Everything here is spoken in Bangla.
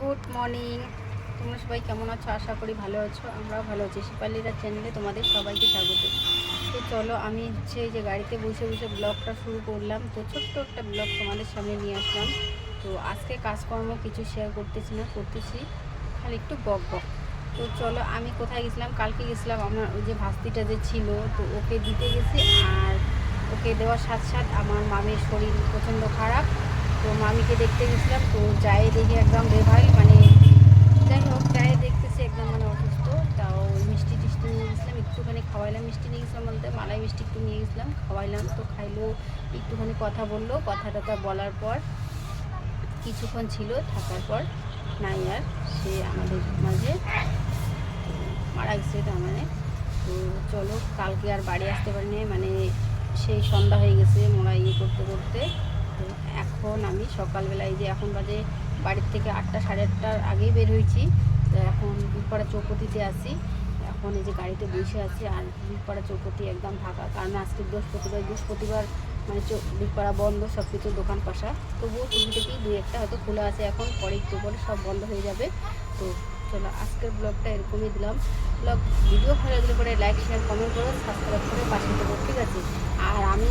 গুড মর্নিং তোমরা সবাই কেমন আছো? আশা করি ভালো আছো। আমরাও ভালো আছি। শিপালিরা চ্যানেলে তোমাদের সবাইকে স্বাগত। তো চলো, আমি হচ্ছে যে গাড়িতে বসে বসে ব্লগটা শুরু করলাম। তো ছোট্ট একটা ব্লগ তোমাদের সামনে নিয়ে আসলাম। তো আজকে কাজকর্ম কিছু শেয়ার করতেছি না, করতেছি। খালি একটু বক বক। তো চলো, আমি কোথায় গেছিলাম? কালকে গেছিলাম আমার ওই যে ভাস্তিটা যে ছিল, তো ওকে দিতে গেছি। আর ওকে দেওয়ার সাথে সাথে আমার মামির শরীর প্রচণ্ড খারাপ। তো মামিকে দেখতে গেছিলাম, তো যাই দেখি একদম বেভাই মানে যাই হোক, যাই দেখতেছি একদম মানে অসুস্থ, তাও মিষ্টি টিষ্টি নিয়ে গেছিলাম, একটুখানি খাওয়াইলাম, মিষ্টি নিয়ে গেছিলাম বলতে, মালাই মিষ্টি একটু নিয়ে গেছিলাম, খাওয়াইলাম, তো খাইলো, একটুখানি কথা বলল কথা টথা বলার পর কিছুক্ষণ ছিল, থাকার পর নাই আর, সে আমাদের মাঝে মারা গেছে তার মানে। তো চলো, কালকে আর বাড়ি আসতে পারিনি মানে সেই সন্ধ্যা হয়ে গেছে মোরা ইয়ে করতে করতে। এখন আমি সকালবেলা এই যে এখন বাজে বাড়ির থেকে আটটা, সাড়ে আটটার আগেই বের হয়েছি। তো এখন বীরপাড়া চৌপতিতে আসি এখন এই যে গাড়িতে বসে আছি আর বীরপাড়া চৌপতি একদম ফাঁকা। কারণ আজকে বৃহস্পতিবার বৃহস্পতিবার মানে বীরপাড়া বন্ধ, সব কিছু দোকান পাশা। তবুও শুরু থেকেই দু একটা হয়তো খোলা আছে এখন, পরে একটু পরে সব বন্ধ হয়ে যাবে। তো চলো, আজকের ব্লগটা এরকমই দিলাম। ব্লগ ভিডিও ভালো লাগলে পরে লাইক শেয়ার কমেন্ট করো সাবস্ক্রাইব করে পাশে দেবো ঠিক আছে? আর আমি